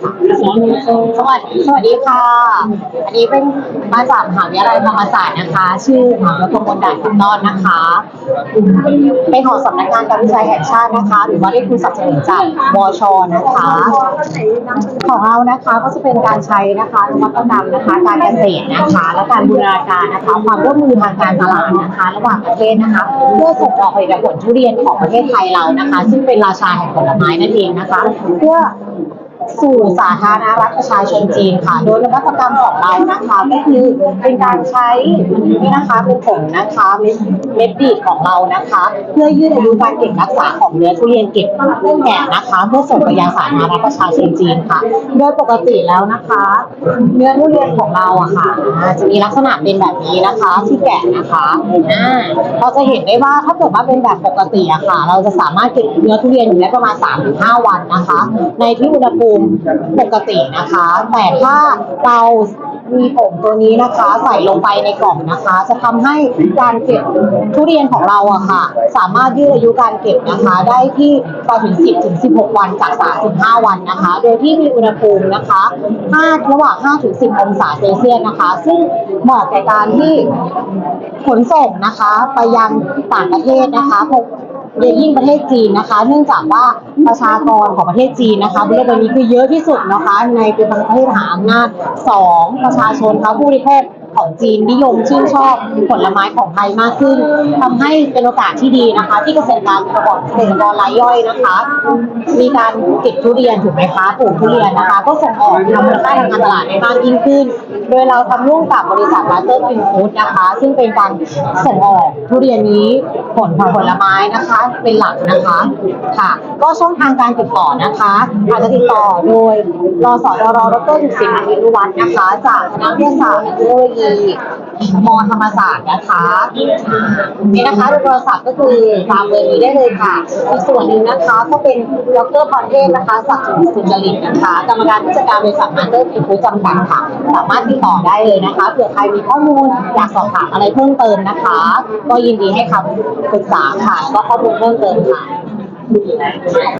สวัสดีสวัสดีค่ะ อันนี้เป็นมาจากมหาวิทยาลัยธรรมศาสตร์นะคะ ชื่อมหาวิทยาลัยด่านขุนนอนนะคะ เป็นของสำนักงานการวิจัยแห่งชาตินะคะ หรือว่าได้ทุนสนับสนุนจากวชนะคะ ของเรานะคะก็จะเป็นการใช้นะคะนวัตกรรมนะคะ การเกษตรนะคะ และการบูรณาการนะคะ ความร่วมมือทางการตลาดนะคะ ระหว่างประเทศนะคะ เพื่อส่งออกผลิตผลทุเรียนของประเทศไทยเรานะคะ ซึ่งเป็นราชาแห่งผลไม้นั่นเองนะคะ เพื่อ สู่สาธารณรัฐประชาชนจีนค่ะ โดยนวัตกรรมของเรานะคะก็คือเป็นการใช้นี่นะคะเป็นผงนะคะเม็ดเม็ดดีดของเรานะคะ เพื่อยืดอายุการเก็บรักษาของเนื้อทุเรียนเก็บแก่นะคะ เพื่อส่งไปยังสาธารณรัฐประชาชนจีนค่ะ โดยปกติแล้วนะคะ เนื้อทุเรียนของเราอะค่ะจะมีลักษณะเป็นแบบนี้นะคะที่แก่นะคะอ่าเราจะเห็นได้ว่าถ้าเกิดว่าเป็นแบบปกติอะค่ะ เราจะสามารถเก็บเนื้อทุเรียนอยู่ได้ประมาณ3-5วันนะคะ ในที่อุณหภูมิปกตินะคะ แต่ถ้าเรามีผงตัวนี้นะคะ ใส่ลงไปในกล่องนะคะ จะทำให้การเก็บทุเรียนของเราอะค่ะ สามารถยืดอายุการเก็บนะคะ ได้ที่ไปถึง 10ถึง16 วันจาก 3-5 วันนะคะ โดยที่มีอุณหภูมินะคะ5ระหว่าง5ถึง10 องศาเซลเซียสนะคะ ซึ่งเหมาะแก่การที่ขนส่งนะคะ ไปยังต่างประเทศนะคะพก โดยยิ่งประเทศจีนนะคะ เนื่องจากว่าประชากรของประเทศจีนนะคะบริเวณนี้คือเยอะที่สุดนะคะ ในเป็นประเทศหาอำนาจสองประชาชนเขาผู้บริโภค ของจีนนิยมชื่นชอบผลไม้ของไทยมากขึ้นทำให้เป็นโอกาสที่ดีนะคะ ที่เกษตรกรกระบอกเกษตรกรรายย่อยนะคะ มีการเก็บทุเรียนถูกไหมคะปลูกทุเรียนนะคะ ก็ส่งออกทำมูลค่าทางการตลาดได้มากยิ่งขึ้น โดยเราทำร่วมกับบริษัทมาสเตอร์ฟินฟู้ดนะคะ ซึ่งเป็นการส่งออกทุเรียนนี้ผลผลไม้นะคะ เป็นหลักนะคะค่ะ ก็ช่องทางการติดต่อนะคะอาจจะติดต่อโดยรสดรดรดุสิตอภิรุวัฒน์นะคะ จากคณะวิทยาศาสตร์และเทคโนโลยีมอธรรมศาสตร์นะคะนี่นะคะโทรศัพท์ก็คือตามเบอร์นี้ได้เลยค่ะอีกส่วนหนึ่งนะคะก็เป็นดรพรเทพนะคะศักดิ์สุจริตนะคะกรรมการผู้จัดการบริษัทมาสเตอร์ฟินฟู้ดจำกัดค่ะสามารถติดต่อได้เลยนะคะเผื่อใครมีข้อมูลอยากสอบถามอะไรเพิ่มเติมนะคะ ก็ยินดีให้คำปรึกษาค่ะ ก็ข้อมูลเพิ่มเติมค่ะ